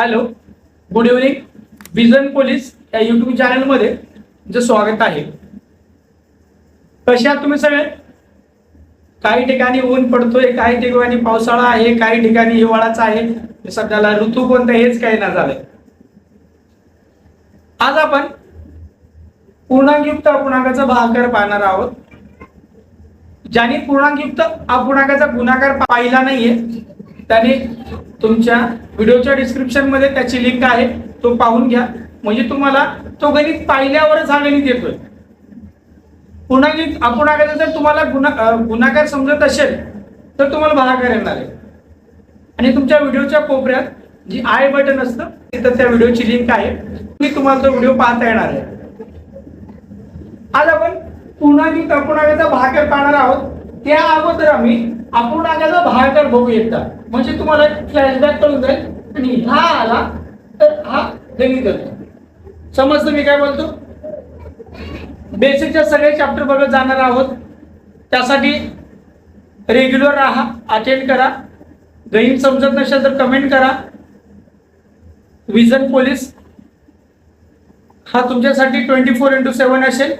Hello good evening. Vision police या YouTube चॅनलमध्ये तुमचं स्वागत आहे. कसे आहात तुम्ही सगळे? काही ठिकाणी ऊन पडतोय काही ठिकाणी पावसाळा आहे काही ठिकाणी हिवाळाच आहे. सध्याला ऋतू कोणता हेच काही ना झालंय. आज आपण पूर्णांकयुक्त अपूर्णांकाचा भागाकार पाहणार आहोत. ज्याने पूर्णांकयुक्त अपूर्णांकाचा गुणाकार पाहिला नाहीये त्याने तुमच्या व्हिडिओच्या डिस्क्रिप्शनमध्ये त्याची लिंक आहे. तो पाहून घ्या. म्हणजे तुम्हाला तो गणित पाहिल्यावरच हा गणित येतोय. पूर्णांकित अपूर्णांकाचा जर तुम्हाला गुणा अं, गुणाकार समजत असेल तर तुम्हाला भागाकार येणार आहे. आणि तुमच्या व्हिडिओच्या कोपऱ्यात जी आय बटन असतं तिथं त्या व्हिडिओची लिंक आहे. मी तुम्हाला तो व्हिडिओ पाहता येणार आहे. आज आपण पूर्णांकित अपूर्णांकाचा भागाकार पाहणार आहोत. त्या अगोदर आम्ही अपूर्णांकाचा भागाकार बघू येतात म्हणजे तुम्हाला फ्लॅशबॅक करून जाईल आणि हा आला तर हा गणित येतो. समजतं मी काय बोलतो? बेसिकच्या सगळे चॅप्टर बघत जाणार आहोत. त्यासाठी रेग्युलर राहा अटेंड करा. गणित समजत नसेल तर कमेंट करा. विजन पोलीस हा तुमच्यासाठी ट्वेंटी फोर इंटू सेवन असेल.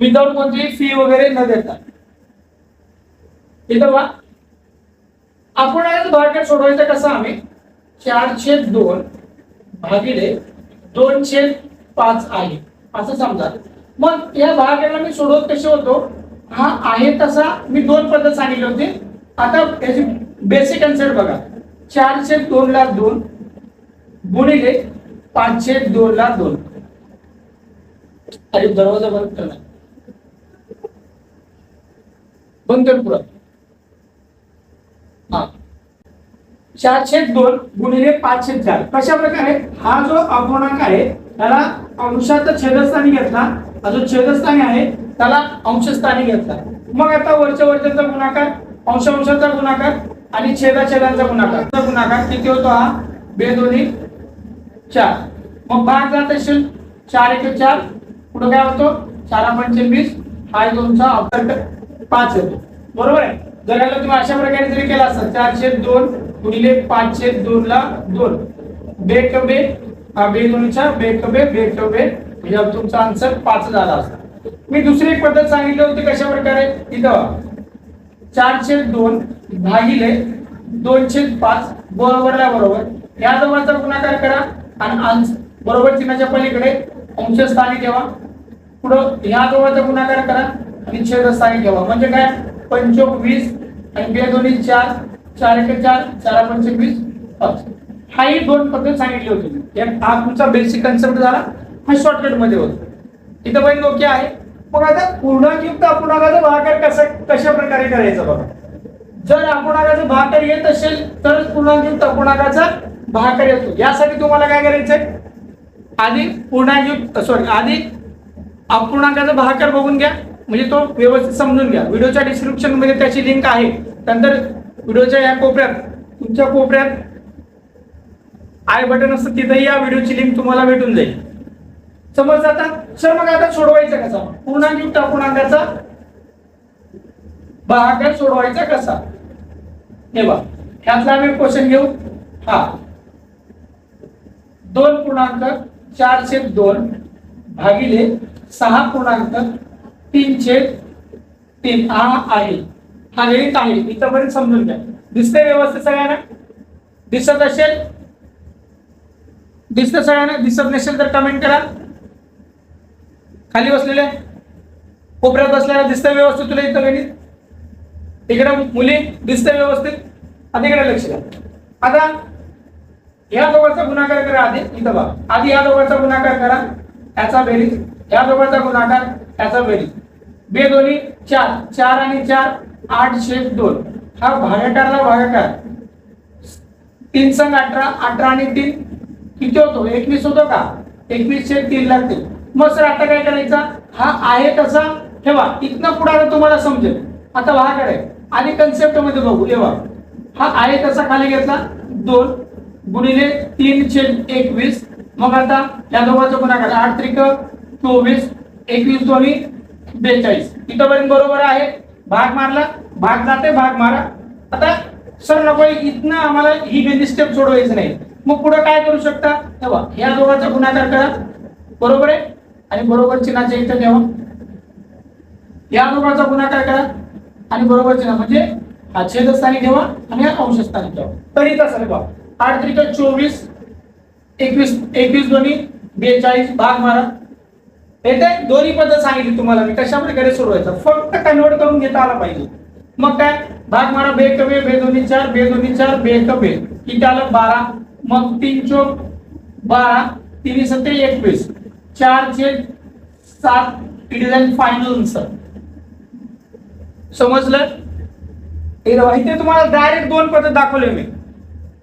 विदाउट कोणतीही फी वगैरे न देता. इथं वा आपण आहे भागाकार सोडवायचा कसा आम्ही? चारशे दोन भागिले दोनशे पाच आहे. असं समजा. मग या भागाला मी सोडवत कसे होतो? हा आहे तसा मी दोन पद्धत सांगितले होते. आता याची बेसिक कन्सेप्ट बघा. चारशे दोन ला दोन गुणिले पाचशे दोन ला दोन. अरे दरवाजा बंद करणार बंद कर पुरा हा. चारशे दोन गुणिले पाचशे चार. कशा प्रकारे हा जो अपूर्णांक आहे त्याला अंशाचा छेदस्थानी घेतला. हा जो छेदस्थानी आहे त्याला अंशस्थानी घेतला. मग आता वरच्या वरच्याचा गुणाकार अंश अंशाचा गुणाकार आणि छेदा छेदांचा गुणाकार गुणाकार किती होतो हा? बे दोन्ही चार. मग भाग जात असेल चार एक चार. पुढे काय होतो? चार पंचवीस हा दोनचा अवतर पाच येतो. बरोबर आहे? जर याला तुम्ही अशा प्रकारे जरी केला असता चारशे दोन गुणिले पाचशे दोन ला दोन. बेक क बे हा बे दोनच्या बे बे बे म्हणजे तुमचा आन्सर पाच झाला असता. मी दुसरी एक पद्धत सांगितली होती कशा प्रकारे? इथं. चारशे दोन भागिले दोनशे पाच बरोबरला बरोबर. या जवळचा गुणाकार करा आणि बरोबर चिन्हाच्या पलीकडे अंशस्थानी ठेवा. पुढं ह्या जवळचा गुणाकार करा आणि छेदस्थानी ठेवा. म्हणजे काय? पंचोवीस आणि बे दोन्ही चार चार एक चार चार पंचवीस पाच. हाही दोन पद्धत सांगितली होती. एक हा तुमचा बेसिक कन्सेप्ट झाला. हा शॉर्टकटमध्ये होता. इथं पण ओके आहे. मग आता पूर्णांकयुक्त अपूर्णांकाचा भागाकार कसा कशा प्रकारे करायचा बघा. जर अपूर्णांकाचा भागाकार येत असेल तर पूर्णांकयुक्त अपूर्णांकाचा भागाकार येतो. यासाठी तुम्हाला काय करायचंय आधी पूर्णांकयुक्त सॉरी आधी अपूर्णांकाचा भागाकार बघून घ्या. म्हणजे तो व्यवस्थित समजून घ्या. व्हिडिओच्या डिस्क्रिप्शनमध्ये त्याची लिंक आहे. नंतर व्हिडिओच्या या कोपऱ्यात तुमच्या कोपऱ्यात आय बटन असतं तिथेही या व्हिडिओची लिंक तुम्हाला भेटून जाईल. समज आता सर मग आता सोडवायचा कसा? पूर्णांकयुक्त अपूर्णांकाचा भागाकार सोडवायचा कसा? हे बघ ह्यातला आम्ही क्वेश्चन घेऊ. हा. दोन पूर्णांक चारशे दोन भागिले सहा पूर्णांक तीनशे तीन. हा आहे. हा गणित आहे. इथंपर्यंत समजून घ्या. दिसतंय व्यवस्थित सगळ्यांना? दिसत असेल? दिसतं सगळ्यांना? दिसत नसेल तर कमेंट करा. खाली बसलेले? कोपऱ्यात बसलेला दिसतंय व्यवस्थित तुला इथं गणित? इकडे मुली दिसतं व्यवस्थित? आता इकडे लक्ष द्या. आता ह्या दोघांचा गुणाकार करा आधी. इथं बघा. आधी ह्या दोघांचा गुणाकार करा. याचा बेरीज. ह्या दोघांचा गुणाकार त्याचा बेरीज बे दोन्ही चार. चार आणि चार आठ छेद दोन. हा भागाकारला भागाकार. तीन संघ अठरा अठरा आणि तीन. किती होतो? एकवीस होतो का? एकवीस छेद तीन. लागतील मग सर आता काय करायचा? हा आहे तसा. ठेवा. इथनं पुढे तुम्हाला समजेल. आता भागाकार आहे. आणि कन्सेप्टमध्ये बघू. ठेवा हा आहे तसा खाली घेतला. दोन गुणिले तीन छेद एकवीस. मग आता या दोघांचा गुणाकार. आठ त्रिक चोवीस. एकवीस दोन्ही बेचाळीस. इथंपर्यंत बरोबर आहे. भाग मारला भाग जाते भाग मारा. आता सर नको इथनं आम्हाला ही गणित स्टेप सोडवायचं नाही. मग पुढे काय करू शकता? तेव्हा या दोघांचा गुणाकार करा. बरोबर आहे? आणि बरोबर चिन्हाच्या इथं ठेवा. या दोघांचा गुणाकार करा. आणि बरोबर चिन्ह म्हणजे हा छेदस्थानी ठेवा आणि हा अंशस्थानी ठेवा. तरी तसं बघा. आठ त्रिक चोवीस एकवीस एकवीस दोन्ही बेचाळीस भाग मारा. येते दोन्ही पद्धत सांगितली तुम्हाला मी. कशा प्रकारे व्हायचं फक्त कन्वर्ट करून घेता आला पाहिजे. मग काय? भाग मारा बे कबे बे दोन्ही चार बे दोन्ही चार बे कबे किती आलं बारा. मग तीन चोक बारा. तीन सत्ते एकवीस. चार चे सात. इट इज फायनल आन्सर समजलं? हे इथे तुम्हाला डायरेक्ट दोन पद्धत दाखवले मी.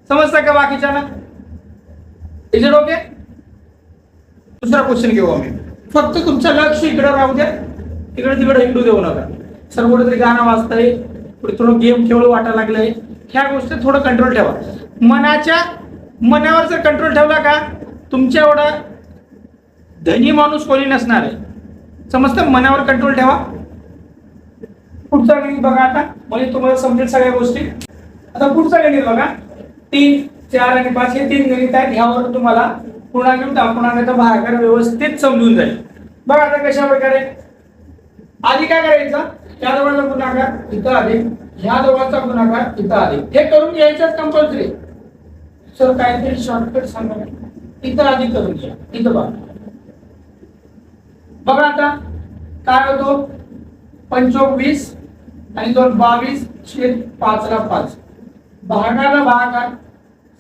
समजतं का बाकीच्या ना इज इट ओके दुसरा क्वेश्चन घेऊ आम्ही. फक्त तुमचं लक्ष इकडे राहू द्या. तिकडे तिकडे हिंडू देऊ नका. सर कुठेतरी गाणं वाजतंय. कुठे थोडं गेम खेळू वाटायला लागलंय. ह्या गोष्टी थोडं कंट्रोल ठेवा. मनाच्या मनावर जर कंट्रोल ठेवला का तुमच्या एवढा धनी माणूस कोणी नसणार आहे. समजतं? मनावर कंट्रोल ठेवा. पुढचा गणित बघा आता. म्हणजे तुम्हाला समजेल सगळ्या गोष्टी. आता पुढचा गणित बघा. तीन चार आणि पाच हे तीन गणित आहेत. ह्यावर तुम्हाला पूर्णांक तर भागाकार व्यवस्थित समजून जाईल. बघा आता कशा प्रकारे आधी काय करायचं? या दोघांचा गुणाकार इथं आले ह्या दोघांचा गुणाकार इथं आले हे करून घ्यायचं कंपल्सरी सर काहीतरी शॉर्टकट सांगा इथं आधी करून घ्या. इथं बघा. बघा आता काय होतो? पंचवीस आणि दोन बावीस छेद पाच ला पाच. भागाला भागाकार.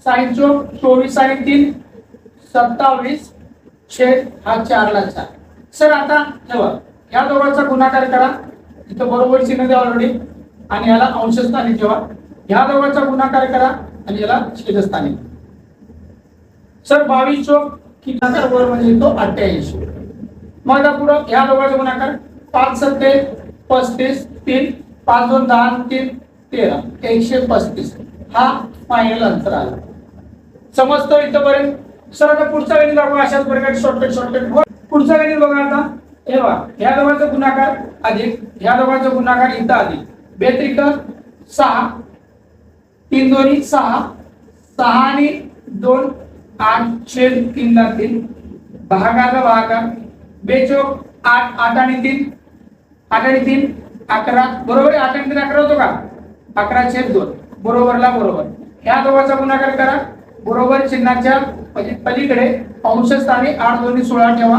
साईन चोक चोवीस आणि तीन. सत्तावीस छेद हा चार ला चार. सर आता ठेवा या दोघांचा गुणाकार करा. इथं बरोबर चिन्ह द्या ऑलरेडी आणि याला अंशस्थानी ठेवा. ह्या दोघांचा गुणाकार करा आणि याला छेदस्थानी. सर बावीस चोक किनाकार वर म्हणजे येतो अठ्ठ्याऐंशी. मग आता पुढं ह्या दोघांचा गुणाकार. पाच सत्ते पस्तीस तीन पाच दोन दहा तीन तेरा. एकशे पस्तीस. हा फायनल आन्सर आला. समजतो इथंपर्यंत? सर आता पुढचा गणित आपण अशाच प्रकारे शॉर्टकट शॉर्टकट पुढचा गणित बघा आता. हे बघा ह्या दोघांचा गुणाकार अधिक ह्या दोघांचा गुणाकार इथं अधिक. बेत्रिक सहा तीन दोन्ही सहा सहा आणि दोन आठ छेद तीन ला तीन. भागाला भागाकार. बेचोक आठ आठ आणि तीन. आठ आणि तीन अकरा. बरोबर आठ आणि तीन अकरा होतो का? अकरा छेद दोन. बरोबरला बरोबर. ह्या दोघांचा गुणाकार करा. बरोबर चिन्हाच्या म्हणजे पलीकडे अंशस्थानी आठ दोन्ही सोळा ठेवा.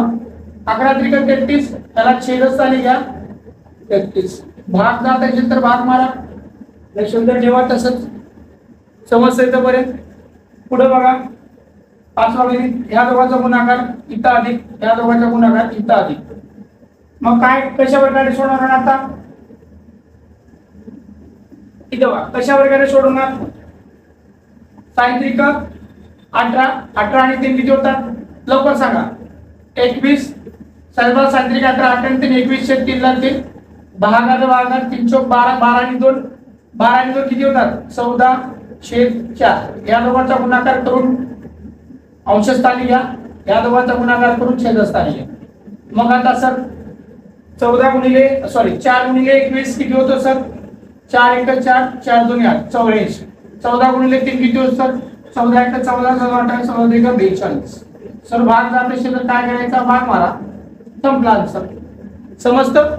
अकरा त्रिक तेहतीस त्याला छेदस्थानी घ्या. तेहतीस. भाग जात असेल तर भाग मारा. सुंदर ठेवा तसंच. समजतं बरे पुढे बघा. पाचवा गणित ह्या दोघांचा गुणाकार इथं अधिक ह्या दोघांचा गुणाकार इथं अधिक. मग काय कशा प्रकारे सोडवणार आता? इथं बघा कशा प्रकारे सोडवणार? सायंत्रिक अठरा अठरा आणि तीन किती होतात? लवकर सांगा. एकवीस सर्व सांत्रिक अठरा अठरा आणि तीन एकवीस छेद तीन ला तीन. भागाचा भागात तीन चौक बारा बारा आणि दोन. बारा आणि दोन किती होतात? चौदा छेद चार. या दोघांचा गुणाकार करून अंशस्थानी घ्या. या दोघांचा गुणाकार करून छेदस्थानी घ्या. मग आता सर चौदा गुणिले सॉरी चार गुणिले एकवीस किती होतो सर? चार एक चार चार दोन आठ. चौऱ्याऐंशी. चौदा गुणिले तीन किती होतं सर? चौदा एक चौदा चौदा अठ्ठावीस चौदा एक बेचाळीस. सर भाग जात असेल तर काय करायचा? भाग मारा. संपला सर समजतं?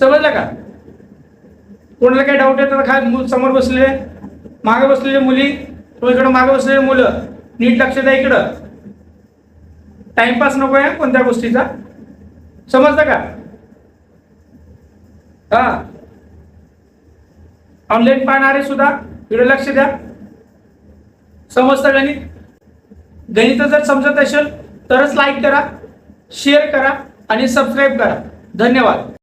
समजलं का? कोणाला काही डाऊट येतं तर काय समोर बसलेले मागे बसलेले मुली तो इकडं मागे बसलेले मुलं. नीट लक्ष द्या इकडं. टाइमपास नको आहे कोणत्या गोष्टीचा. समजलं का? हा. ऑनलाईन पाहणारे सुद्धा इकडे लक्ष द्या. समजतं गणित गणित जर समजत असेल तरच लाईक करा शेअर करा आणि सबस्क्राईब करा. धन्यवाद.